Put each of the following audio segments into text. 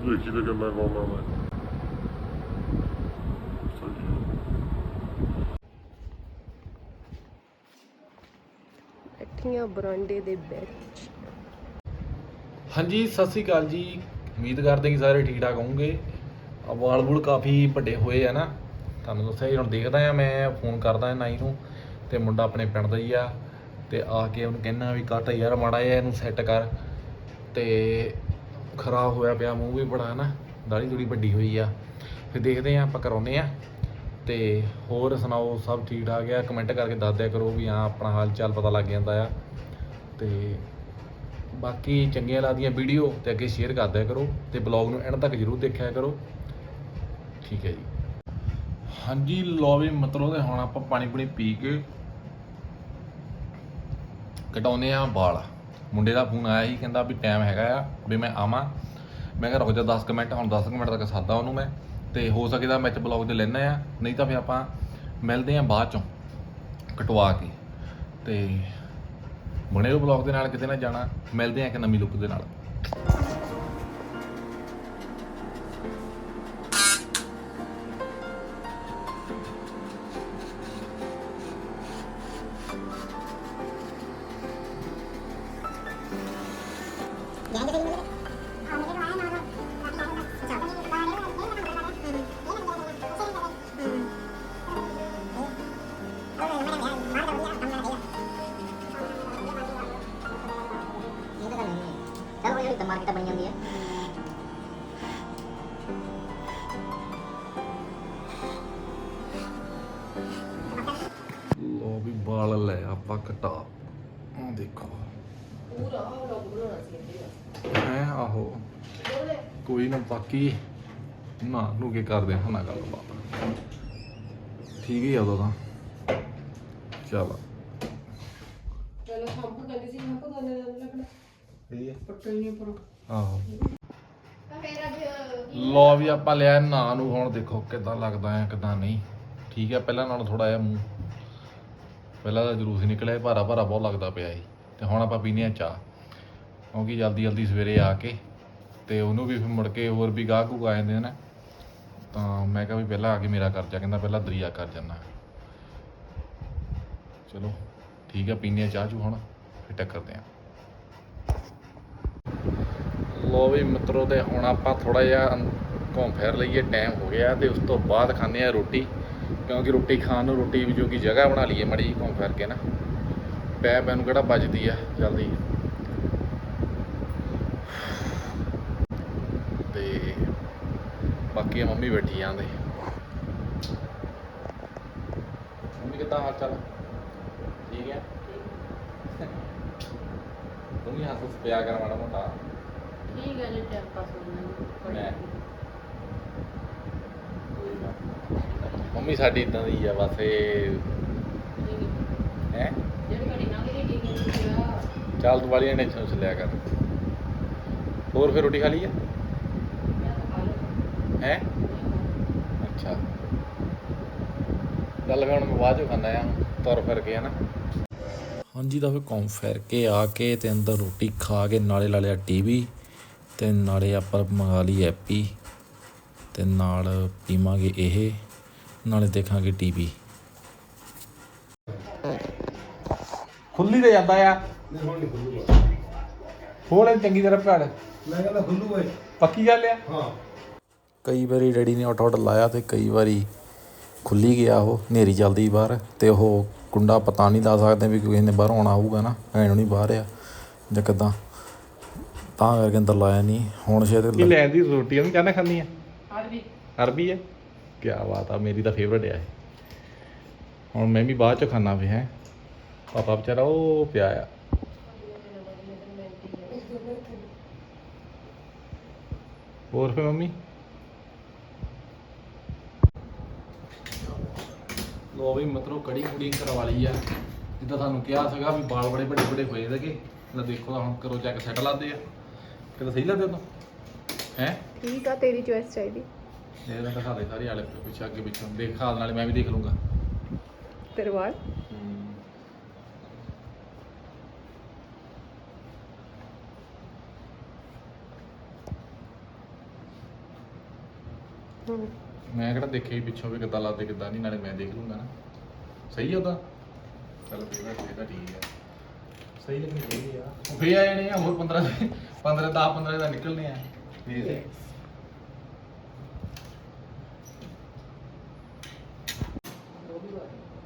ਕੌਣ ਲਾਉਂਦਾ ਸਹੀ ਹੈ। ਬੈਠੀਆਂ ਬਰਾਂਡੇ ਦੇ ਹਾਂਜੀ ਸਤਿ ਸ੍ਰੀ ਅਕਾਲ ਜੀ। ਉਮੀਦ ਕਰਦੇ ਕਿ ਸਾਰੇ ਠੀਕ ਠਾਕ ਹੋਵੋਗੇ। ਆ ਵਾਲ ਵੂਲ ਕਾਫੀ ਵੱਡੇ ਹੋਏ ਆ ਨਾ। ਤੁਹਾਨੂੰ ਦੱਸਿਆ ਜੀ ਹੁਣ ਦੇਖਦਾ ਆ ਮੈਂ ਫੋਨ ਕਰਦਾ ਨਾਈ ਨੂੰ ਤੇ ਮੁੰਡਾ ਆਪਣੇ ਪਿੰਡ ਦਾ ਹੀ ਆ। ਤੇ ਆ ਕੇ ਉਹਨੂੰ ਕਹਿਣਾ ਵੀ ਕੱਟ ਯਾਰ ਮਾੜਾ ਜਿਹਾ ਇਹਨੂੰ ਸੈੱਟ ਕਰ। ਤੇ ਖਰਾਬ ਹੋਇਆ ਪਿਆ, ਮੂੰਹ ਵੀ ਬੜਾ ਨਾ, ਦਾੜੀ ਥੋੜੀ ਵੱਡੀ ਹੋਈ ਆ। ਫਿਰ ਦੇਖਦੇ ਆ, ਆਪਾਂ ਕਰਾਉਨੇ ਆ। ਤੇ ਹੋਰ ਸੁਣਾਓ, ਸਭ ਠੀਕ ਠਾਕ ਆ? ਕਮੈਂਟ ਕਰਕੇ ਦੱਸ ਦਿਆ ਕਰੋ ਵੀ ਹਾਂ, ਆਪਣਾ ਹਾਲ ਚਾਲ ਪਤਾ ਲੱਗ ਜਾਂਦਾ ਆ। ਤੇ ਬਾਕੀ ਚੰਗੀਆਂ ਲੱਗਦੀਆਂ ਵੀਡੀਓ ਤੇ ਅੱਗੇ ਸ਼ੇਅਰ ਕਰ ਦਿਆ ਕਰੋ ਤੇ ਬਲੌਗ ਨੂੰ ਐਂਡ ਤੱਕ ਜਰੂਰ ਦੇਖਿਆ ਕਰੋ। ਠੀਕ ਹੈ ਜੀ। ਹਾਂਜੀ ਲੋ ਵੀ ਮਤਲਬ ਤੇ ਹੁਣ ਆਪਾਂ ਪਾਣੀ ਪੂਣੀ ਪੀ ਕੇ ਕਟਾਉਨੇ ਆ ਵਾਲ ਮੁੰਡੇ ਦਾ ਫੋਨ ਆਇਆ ਸੀ, ਕਹਿੰਦਾ ਵੀ ਟਾਈਮ ਹੈਗਾ ਆ, ਵੀ ਮੈਂ ਆਵਾਂ। ਮੈਂ ਕਿਹਾ ਰੁਕ ਜਾ 10 ਕੁ ਮਿੰਟ, ਹੁਣ 10 ਕੁ ਮਿੰਟ ਤੱਕ ਸਾਦਾ ਉਹਨੂੰ ਮੈਂ, ਤੇ ਹੋ ਸਕਦਾ ਮੈਂ ਚ ਬਲੌਗ ਤੇ ਲੈਣਾ ਆ, ਨਹੀਂ ਤਾਂ ਫਿਰ ਆਪਾਂ ਮਿਲਦੇ ਆ ਬਾਅਦ ਚੋਂ, ਕਟਵਾ ਕੇ। ਤੇ ਬਣੇ ਉਹ ਬਲੌਗ ਦੇ ਨਾਲ, ਕਿਤੇ ਨਾ ਜਾਣਾ, ਮਿਲਦੇ ਆ ਇੱਕ ਨਵੀਂ ਲੁੱਕ ਦੇ ਨਾਲ। ਮਾਰਕੀਟ ਬਣ ਜਾਂਦੀ ਹੈ ਲੋ ਵੀ ਵਾਲ ਲੈ ਆਪਾਂ ਕਟਾ ਆ ਦੇਖੋ ਪੂਰਾ ਵਲੌਗ ਬਣਾਉਣਾ ਸੀ ਹੈ ਆਹੋ ਕੋਈ ਨਾ ਬਾਕੀ ਨਾ ਨੂੰ ਕੀ ਕਰਦੇ ਹਾਂ ਨਾ ਗੱਲ ਬਾਤ ਠੀਕ ਹੀ ਆ ਉਦੋਂ ਤਾਂ ਚਲੋ ਸਹੀ ਹੈ ਪੱਟੇ ਨਹੀਂ ਪਰ ਆਹੋ। ਲੋ ਵੀ ਆਪਾਂ ਲਿਆ ਨਾ ਨੂੰ ਹੁਣ ਦੇਖੋ ਕਿਦਾਂ ਲੱਗਦਾ ਹੈ ਕਿਦਾਂ ਨਹੀਂ। ਠੀਕ ਹੈ ਪਹਿਲਾਂ ਨਾਲੋਂ ਥੋੜਾ ਜਿਹਾ ਮੂੰਹ। ਪਹਿਲਾਂ ਤਾਂ ਜਲੂਸ ਨਿਕਲਿਆ ਭਾਰਾ ਭਾਰਾ ਬਹੁਤ ਲੱਗਦਾ ਪਿਆ ਸੀ। ਤੇ ਹੁਣ ਆਪਾਂ ਪੀਨੇ ਆ ਚਾਹ। ਕਿਉਂਕਿ ਜਲਦੀ ਜਲਦੀ ਸਵੇਰੇ ਆ ਕੇ ਤੇ ਉਹਨੂੰ ਵੀ ਫਿਰ ਮੁੜ ਕੇ ਹੋਰ ਵੀ ਗਾਹਕ ਗੁੱਕ ਆ ਜਾਂਦੇ ਨੇ। ਤਾਂ ਮੈਂ ਕਿਹਾ ਵੀ ਪਹਿਲਾਂ ਆ ਕੇ ਮੇਰਾ ਕਰਜਾ ਕਹਿੰਦਾ ਪਹਿਲਾਂ ਦਰਿਆ ਕਰ ਜਾਣਾ ਚਲੋ ਠੀਕ ਹੈ ਪੀਨੇ ਆ ਚਾਹ ਚੂ ਹੁਣ ਫਿਰ ਟੱਕਰਦੇ ਆ ਲੋ ਵੀ ਮਿੱਤਰੋ ਤੇ ਹੁਣ ਆਪਾਂ ਥੋੜਾ ਜਿਹਾ ਘੁੰਮ ਫਿਰ ਲਈਏ ਟਾਈਮ ਹੋ ਗਿਆ ਤੇ ਉਸ ਤੋਂ ਬਾਅਦ ਖਾਂਦੇ ਆ ਰੋਟੀ ਕਿਉਂਕਿ ਰੋਟੀ ਖਾਣ ਨੂੰ ਰੋਟੀ ਵੀ ਜੋਗੀ ਜਗ੍ਹਾ ਬਣਾ ਲਈਏ ਮੜੀ ਘੁੰਮ ਫਿਰ ਕੇ ਨਾ। ਪੈ ਪੈ ਨੂੰ ਕਿਹੜਾ ਬਚਦੀ ਆ ਜਲਦੀ। ਤੇ ਬਾਕੀ ਮੰਮੀ ਬੈਠੀ ਜਾਂਦੇ ਮੰਮੀ ਕਿੱਦਾਂ ਹਾਲ ਚਾਲ ਠੀਕ। ਹੈ ਹੱਸ ਹੱਸ ਪਿਆ ਕਰ ਮਾੜਾ ਮੋਟਾ। ਠੀਕ ਹੈ ਜੀ ਟਾਈਮ ਪਾਸ ਹੋ ਜਾਂਦਾ ਮੈਂ। ਮੰਮੀ ਸਾਡੀ ਇਦਾਂ ਦੀ ਆ ਬਸ ਇਹ ਹੈ? ਚੱਲ ਤੂੰ ਵਾਲੀਆਂ ਟੈਨਸ਼ਨ ਉਸ ਲਿਆ ਕਰ। ਹੋਰ ਫਿਰ ਰੋਟੀ ਖਾ ਲਈ ਆ? ਹੈ? ਅੱਛਾ। ਚੱਲ ਫਿਰ ਹੁਣ ਮੈਂ ਬਾਅਦ ਚੋਂ ਖਾਂਦਾ ਆ ਤੁਰ ਫਿਰ ਕੇ ਹਨਾ। ਹਾਂਜੀ ਤਾਂ ਫਿਰ ਘੁੰਮ ਫਿਰ ਕੇ ਆ ਕੇ ਤੇ ਅੰਦਰ ਰੋਟੀ ਖਾ ਕੇ ਨਾਲੇ ਲਾ ਲਿਆ ਟੀਵੀ ਤੇ ਨਾਲੇ ਆਪਾਂ ਮੰਗਾ ਲਈ ਐਪੀ ਤੇ ਨਾਲ ਪੀਵਾਂਗੇ ਇਹ ਨਾਲੇ ਦੇਖਾਂਗੇ ਟੀਵੀ। ਖੁੱਲੀ ਤੇ ਜਾਂਦਾ ਆ। ਹੁਣ ਨਹੀਂ ਖੁੱਲੂਗਾ ਹੋਲੇ ਚੰਗੀ ਤਰ੍ਹਾਂ ਭੜ। ਮੈਂ ਕਹਿੰਦਾ ਖੁੱਲੂਗਾ। ਪੱਕੀ ਗੱਲ ਆ? ਹਾਂ। ਕਈ ਵਾਰੀ ਡੈਡੀ ਨੇ ਆਟੋ ਆਟ ਲਾਇਆ ਤੇ ਕਈ ਵਾਰੀ ਖੁੱਲੀ ਗਿਆ ਉਹ ਹਨੇਰੀ ਚੱਲਦੀ ਬਾਹਰ ਤੇ ਉਹ ਕੁੰਡਾ ਪਤਾ ਨਹੀਂ ਦੱਸ ਸਕਦੇ ਵੀ ਕਿਸੇ ਨੇ ਬਾਹਰੋਂ ਆਉਣਾ ਹੋਊਗਾ ਨਾ ਐਨੂੰ ਨਹੀਂ ਬਾਹਰ ਆ ਜਾਂ ਕਿੱਦਾਂ। ਤਾਂ ਕਰਕੇ ਅੰਦਰ ਲਾਇਆ ਨਹੀਂ ਹੁਣ ਸ਼ਾਇਦ ਕੀ ਲੈਣ ਦੀ ਰੋਟੀ ਉਹਨੂੰ ਕਹਿੰਦਾ ਖਾਂਦੀ ਆ? ਅਰਬੀ ਅਰਬੀ ਹੈ ਕੀ ਬਾਤ ਆ ਮੇਰੀ ਤਾਂ ਫੇਵਰਟ ਆ ਇਹ। ਹੁਣ ਮੈਂ ਵੀ ਬਾਅਦ ਚ ਖਾਣਾ ਵੀ ਹੈ। ਪਾਪਾ ਵਿਚਾਰਾ ਉਹ ਪਿਆ ਆ। ਹੋਰ ਫੇ ਮੰਮੀ? ਲੋ ਵੀ ਮਤਲਬ ਕੜੀ ਕੁੜੀ ਕਰਵਾ ਲਈ ਆ। ਜਿੱਦਾਂ ਤੁਹਾਨੂੰ ਕਿਹਾ ਸੀਗਾ ਵੀ ਵਾਲ ਬੜੇ ਵੱਡੇ ਵੱਡੇ ਹੋਏ ਇਹਦੇ ਲੈ ਦੇਖੋ ਹੁਣ ਕਰੋ ਚੈੱਕ ਸੈੱਟ ਲਾਦੇ ਆ। ਕਿਤੇ ਸਹੀ ਲੱਗਦੇ ਉਦੋਂ? ਹੈ? ਠੀਕ ਆ ਤੇਰੀ ਚੋਇਸ ਚਾਹੀਦੀ। ਇਹ ਤਾਂ ਦਿਖਾ ਦੇ ਸਾਰੇ ਵਾਲੇ ਪਿੱਛੇ ਅੱਗੇ ਪਿੱਛੋਂ ਦੇਖ ਹਾਲ ਨਾਲੇ ਮੈਂ ਵੀ ਦੇਖ ਲੂੰਗਾ ਤੇਰੇ ਵਾਲ? ਮੈਂ ਕਿਹੜਾ ਦੇਖਿਆ ਸੀ ਪਿੱਛੋਂ ਵੀ ਕਿੱਦਾਂ ਲੱਗਦੇ ਕਿੱਦਾਂ ਨਹੀਂ ਨਾਲੇ ਮੈਂ ਦੇਖ ਲੂੰਗਾ ਨਾ। ਸਹੀ ਆ ਉਹਦਾ? ਚੱਲ ਫੇਰ ਤਾਂ ਫੇਰ ਤਾਂ ਠੀਕ ਆ। ਸਹੀ ਲੱਗਣੀ ਚਾਹੀਦੀ ਆ। ਉਹ ਫੇਰ ਆ ਜਾਣੇ ਆ ਹੋਰ 15 ਦੇ 15 10 15 ਦਾ ਨਿਕਲਨੇ ਆ। ਫੇਰ।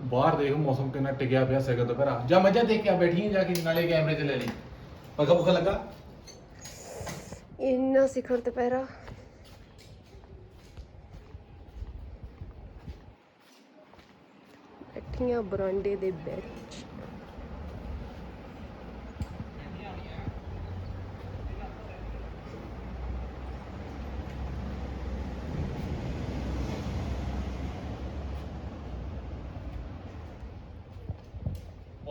ਬਾਹਰ ਦੇਖ ਮੌਸਮ ਕਿੰਨਾ ਟਿਕਿਆ ਪਿਆ ਸਿਗਾ ਦੁਪਹਿਰਾ ਜਾ ਮੱਝਾਂ ਦੇਖ ਕੇ ਆ ਬੈਠੀਆਂ ਜਾ ਕੇ ਨਾਲੇ ਕੈਮਰੇ 'ਚ ਲੈ ਲਈ। ਪੱਖਾ ਪੁੱਖਾ ਲੱਗਾ? ਇੰਨਾ ਸਿਖਰ ਦੁਪਹਿਰਾ। ਬੈਠੀਆਂ ਬਰਾਂਡੇ ਦੇ ਵਿੱਚ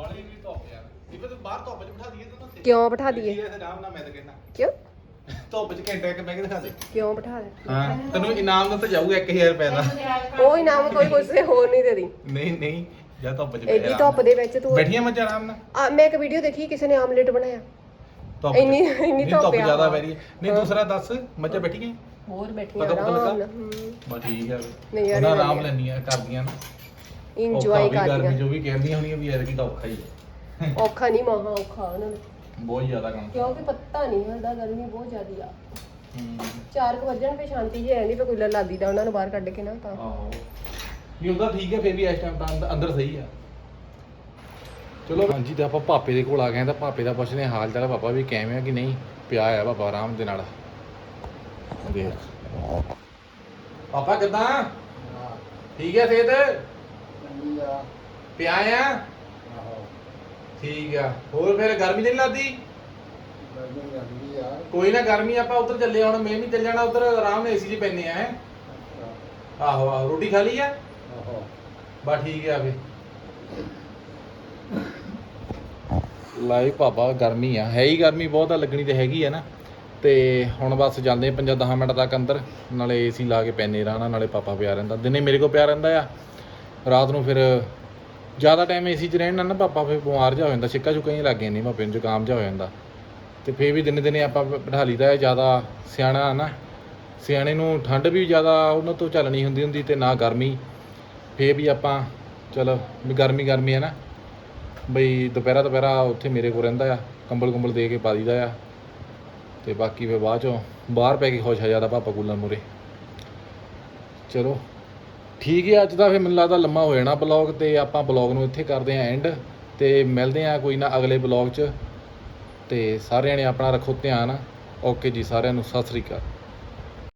ਬਾਲੀ ਵੀ ਧੁੱਪ ਯਾਰ ਇਹ ਤਾਂ ਬਾਹਰ ਧੁੱਪ 'ਚ ਬਿਠਾ ਦਈਏ ਕਿਉਂ ਬਿਠਾ ਦਈਏ? ਠੀਕ ਹੈ ਆਰਾਮ ਨਾਲ ਮੈਂ ਤਾਂ ਕਹਿਣਾ ਕਿਉਂ? ਧੁੱਪ 'ਚ ਘੰਟਾ ਇੱਕ ਬਹਿ ਕੇ ਦਿਖਾ ਦੇ। ਕਿਉਂ ਬਿਠਾ ਦੇ? ਹਾਂ ਤੈਨੂੰ ਇਨਾਮ ਦਿੱਤਾ ਜਾਊਗਾ 1000 ਰੁਪਏ ਦਾ। ਉਹ ਇਨਾਮ ਕੋਈ ਕਿਸੇ ਹੋਰ ਨਹੀਂ ਦੇਦੀ ਨਹੀਂ ਨਹੀਂ ਜਾਂ ਧੁੱਪ 'ਚ ਬਹਿ ਐਡੀ ਆਰਾਮ ਧੁੱਪ ਨਾਲ। ਦੇ ਵਿੱਚ ਤੂੰ ਬੈਠੀਆਂ ਮੱਝਾਂ ਆਰਾਮ ਨਾਲ। ਆ ਮੈਂ ਇੱਕ ਵੀਡੀਓ ਦੇਖੀ ਕਿਸੇ ਨੇ ਆਮਲੇਟ ਬਣਾਇਆ। ਧੁੱਪ 'ਚ। ਇੰਨੀ- ਇੰਨੀ ਨਹੀਂ, ਧੁੱਪ ਆ। ਜ਼ਿਆਦਾ ਪੈ ਰਹੀ ਹੈ। ਨਹੀਂ। ਦੂਸਰਾ ਦੱਸ ਮੱਝਾਂ ਬੈਠੀਆਂ? ਹੋਰ ਬੈਠੀਆਂ ਪਤਾ- ਪਤਾ ਲੱਗਾ? ਆਰਾਮ ਨਾਲ ਹੂੰ। ਬਸ ਠੀਕ ਹੈ ਨਹੀਂ ਯਾਰ, ਉਹਨਾਂ ਇਹ ਆਰਾਮ ਵਧੀਆ। ਲੈਂਦੀਆਂ ਕਰਦੀਆਂ ਨਾ। ਇੰਜੋਏ ਵੀ ਗਰਮੀ ਕਰਦੀਆਂ ਜੋ ਵੀ ਕਹਿੰਦੀਆਂ ਹੋਣੀਆਂ ਵੀ ਐਤਕੀ ਤਾਂ ਔਖਾ ਹੀ ਹੈ ਔਖਾ ਨਹੀਂ ਮਹਾ ਔਖਾ ਉਹਨਾਂ ਨੂੰ। ਬਹੁਤ ਜ਼ਿਆਦਾ ਕੰਮ ਕਿਉਂਕਿ ਪੱਤਾ ਨਹੀਂ ਹੁੰਦਾ ਗਰਮੀ ਬਹੁਤ ਜ਼ਿਆਦੀ ਆ। ਹੂੰ। 4 ਕੁ ਵਜਣ ਫੇ ਸ਼ਾਂਤੀ ਜਿਹੀ ਰਹਿੰਦੀ ਫੇ ਕੋਈ ਲਾਦੀ ਦਾ ਉਹਨਾਂ ਨੂੰ ਬਾਹਰ ਕੱਢ ਕੇ ਨਾ ਤਾਂ। ਆਹੋ। ਨਹੀਂ ਉਹਦਾ ਠੀਕ ਹੈ ਫੇਰ ਵੀ ਇਸ ਟਾਈਮ ਤਾਂ ਅੰਦ- ਅੰਦਰ ਸਹੀ ਆ। ਚਲੋ। ਹਾਂਜੀ ਤੇ ਆਪਾਂ ਪਾਪੇ ਦੇ ਕੋਲ ਆ ਗਏ ਆ ਤਾਂ ਪਾਪੇ ਦਾ ਪੁੱਛਦੇ ਹਾਂ ਹਾਲ ਚਾਲ ਪਾਪਾ ਵੀ ਕਿਵੇਂ ਆ ਕਿ ਨਹੀਂ? ਪਿਆ ਆ ਪਾਪਾ ਆਰਾਮ ਦੇ ਨਾਲ। ਦੇਖ। ਪਾਪਾ ਕਿਦਾਂ? ਠੀਕ ਹੈ ਸਿਹਤ? ਪਿਆ ਆ। ਠੀਕ ਆ। ਹੋਰ ਫਿਰ ਗਰਮੀ ਨਹੀਂ ਲੱਗਦੀ? ਕੋਈ ਨਾ ਗਰਮੀ ਆਪਾਂ ਉਧਰ ਚੱਲੇ ਹੁਣ ਮੈਂ ਵੀ ਚੱਲ ਜਾਣਾ ਉਧਰ ਆਰਾਮ ਨਾਲ ਏਸੀ 'ਚ ਪੈਨੇ ਆ ਹੈ। ਆਹੋ ਆਹੋ। ਰੋਟੀ ਖਾ ਲਈ ਆ? ਬਸ ਠੀਕ ਆ ਫੇ ਲਾਈ ਪਾਪਾ ਗਰਮੀ ਆ। ਹੈ ਹੀ ਗਰਮੀ ਬਹੁਤ ਆ ਲੱਗਣੀ ਤੇ ਹੈਗੀ ਆ ਨਾ। ਤੇ ਹੁਣ ਬਸ ਜਾਂਦੇ 5-10 ਮਿੰਟ ਤੱਕ ਅੰਦਰ। ਨਾਲੇ ਏਸੀ ਲਾ ਕੇ ਪੈਨੇ ਰਹਿਣਾ ਨਾਲੇ ਪਾਪਾ ਪਿਆ ਰਹਿੰਦਾ। ਦਿਨੇ ਮੇਰੇ ਕੋਲ ਪਿਆ ਰਹਿੰਦਾ ਆ। ਰਾਤ ਨੂੰ ਫਿਰ ਜ਼ਿਆਦਾ ਟਾਈਮ ਏਸੀ 'ਚ ਰਹਿਣ ਨਾਲ ਨਾ ਪਾਪਾ ਫਿਰ ਬਿਮਾਰ ਜਾ ਹੋ ਜਾਂਦਾ, ਛਿੱਕਾ ਛੁੱਕਾ ਹੀ ਲੱਗ ਜਾਂਦੀ ਪਾਪੇ ਨੂੰ, ਜ਼ੁਕਾਮ ਜਾ ਹੋ ਜਾਂਦਾ। ਤੇ ਫਿਰ ਵੀ ਦਿਨੇ ਦਿਨੇ ਆਪਾਂ ਬਿਠਾ ਲਈਦਾ ਜ਼ਿਆਦਾ ਸਿਆਣਾ ਆ ਨਾ। ਸਿਆਣੇ ਨੂੰ ਠੰਡ ਵੀ ਜ਼ਿਆਦਾ ਉਹਨਾਂ ਤੋਂ ਝੱਲਣੀ ਹੁੰਦੀ ਹੁੰਦੀ ਤੇ ਨਾ ਗਰਮੀ। ਫੇਰ ਵੀ ਆਪਾਂ ਚਲੋ ਵੀ ਗਰਮੀ ਗਰਮੀ ਹੈ ਨਾ। ਬਈ ਦੁਪਹਿਰਾ ਦੁਪਹਿਰਾ ਉੱਥੇ ਮੇਰੇ ਕੋਲ ਰਹਿੰਦਾ ਆ, ਕੰਬਲ ਕੁੰਬਲ ਦੇ ਕੇ ਪਾ ਦੀਦਾ ਆ। ਤੇ ਬਾਕੀ ਫੇਰ ਬਾਅਦ ਚੋਂ ਬਾਹਰ ਪੈ ਕੇ ਖੁਸ਼ ਆ ਜਾਂਦਾ ਪਾਪਾ ਕੂਲਰ ਮੂਰੇ ਚਲੋ ਠੀਕ ਹੈ, ਅੱਜ ਦਾ ਫਿਰ ਮੈਨੂੰ ਲੱਗਦਾ ਲੰਮਾ ਹੋ ਜਾਣਾ ਬਲੌਗ ਤੇ ਆਪਾਂ ਬਲੌਗ ਨੂੰ ਇੱਥੇ ਕਰਦੇ ਆਂ ਐਂਡ ਤੇ ਮਿਲਦੇ ਆਂ ਕੋਈ ਨਾ ਅਗਲੇ ਬਲੌਗ 'ਚ ਤੇ ਸਾਰਿਆਂ ਨੇ ਆਪਣਾ ਰੱਖੋ ਧਿਆਨ। ਓਕੇ ਜੀ, ਸਾਰਿਆਂ ਨੂੰ ਸਤਿ ਸ੍ਰੀ ਅਕਾਲ।